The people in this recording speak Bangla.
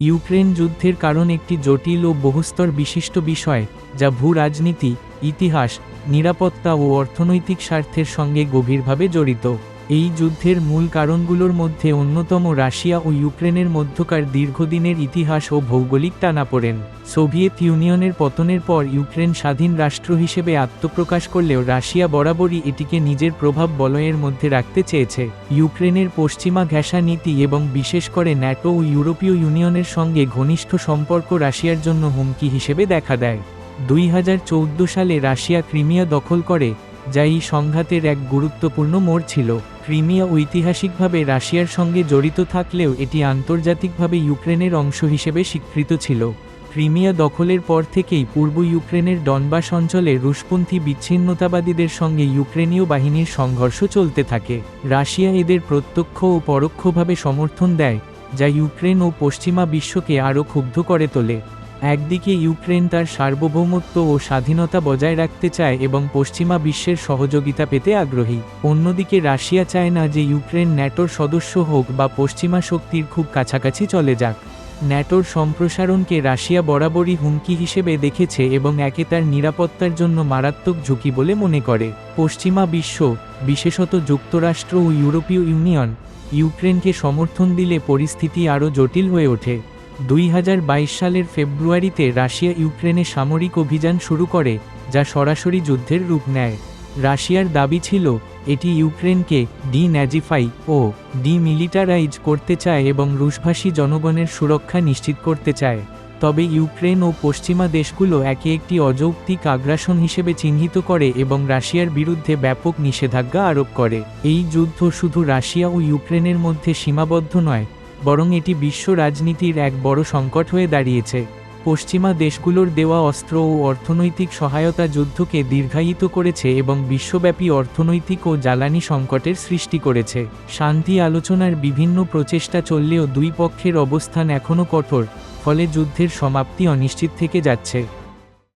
ইউক্রেন যুদ্ধের কারণ একটি জটিল ও বহুস্তর বিশিষ্ট বিষয়, যা ভূ রাজনীতি ইতিহাস, নিরাপত্তা ও অর্থনৈতিক স্বার্থের সঙ্গে গভীরভাবে জড়িত। এই যুদ্ধের মূল কারণগুলোর মধ্যে অন্যতম রাশিয়া ও ইউক্রেনের মধ্যকার দীর্ঘদিনের ইতিহাস ও ভৌগোলিক টানাপোড়েন। সোভিয়েত ইউনিয়নের পতনের পর ইউক্রেন স্বাধীন রাষ্ট্র হিসেবে আত্মপ্রকাশ করলেও রাশিয়া বরাবরই এটিকে নিজের প্রভাব বলয়ের মধ্যে রাখতে চেয়েছে। ইউক্রেনের পশ্চিমা ঘেঁষা নীতি এবং বিশেষ করে ন্যাটো ও ইউরোপীয় ইউনিয়নের সঙ্গে ঘনিষ্ঠ সম্পর্ক রাশিয়ার জন্য হুমকি হিসেবে দেখা দেয়। দুই হাজার চৌদ্দ সালে রাশিয়া ক্রিমিয়া দখল করে, যা এই সংঘাতের এক গুরুত্বপূর্ণ মোড় ছিল। ক্রিমিয়া ঐতিহাসিকভাবে রাশিয়ার সঙ্গে জড়িত থাকলেও এটি আন্তর্জাতিকভাবে ইউক্রেনের অংশ হিসেবে স্বীকৃত ছিল। ক্রিমিয়া দখলের পর থেকেই পূর্ব ইউক্রেনের ডনবাস অঞ্চলে রুশপন্থী বিচ্ছিন্নতাবাদীদের সঙ্গে ইউক্রেনীয় বাহিনীর সংঘর্ষ চলতে থাকে। রাশিয়া এদের প্রত্যক্ষ ও পরোক্ষভাবে সমর্থন দেয়, যা ইউক্রেন ও পশ্চিমা বিশ্বকে আরও ক্ষুব্ধ করে তোলে। একদিকে ইউক্রেন তার সার্বভৌমত্ব ও স্বাধীনতা বজায় রাখতে চায় এবং পশ্চিমা বিশ্বের সহযোগিতা পেতে আগ্রহী। অন্যদিকে রাশিয়া চায় না যে ইউক্রেন ন্যাটোর সদস্য হোক বা পশ্চিমা শক্তির খুব কাছাকাছি চলে যাক। ন্যাটোর সম্প্রসারণকে রাশিয়া বরাবরই হুমকি হিসেবে দেখেছে এবং একে তার নিরাপত্তার জন্য মারাত্মক ঝুঁকি বলে মনে করে। পশ্চিমা বিশ্ব, বিশেষত যুক্তরাষ্ট্র ও ইউরোপীয় ইউনিয়ন, ইউক্রেনকে সমর্থন দিলে পরিস্থিতি আরও জটিল হয়ে ওঠে। দুই হাজার বাইশ সালের ফেব্রুয়ারিতে রাশিয়া ইউক্রেনে সামরিক অভিযান শুরু করে, যা সরাসরি যুদ্ধের রূপ নেয়। রাশিয়ার দাবি ছিল, এটি ইউক্রেনকে ডি ন্যাজিফাই ও ডিমিলিটারাইজ করতে চায় এবং রুশভাষী জনগণের সুরক্ষা নিশ্চিত করতে চায়। তবে ইউক্রেন ও পশ্চিমা দেশগুলো একে একটি অযৌক্তিক আগ্রাসন হিসেবে চিহ্নিত করে এবং রাশিয়ার বিরুদ্ধে ব্যাপক নিষেধাজ্ঞা আরোপ করে। এই যুদ্ধ শুধু রাশিয়া ও ইউক্রেনের মধ্যে সীমাবদ্ধ নয় বরং এটি বিশ্ব রাজনীতির এক বড় সংকট হয়ে দাঁড়িয়েছে। পশ্চিমা দেশগুলোর দেওয়া অস্ত্র ও অর্থনৈতিক সহায়তা যুদ্ধকে দীর্ঘায়িত করেছে এবং বিশ্বব্যাপী অর্থনৈতিক ও জ্বালানি সংকটের সৃষ্টি করেছে। শান্তি আলোচনার বিভিন্ন প্রচেষ্টা চললেও দুই পক্ষের অবস্থান এখনও কঠোর, ফলে যুদ্ধের সমাপ্তি অনিশ্চিত থেকে যাচ্ছে।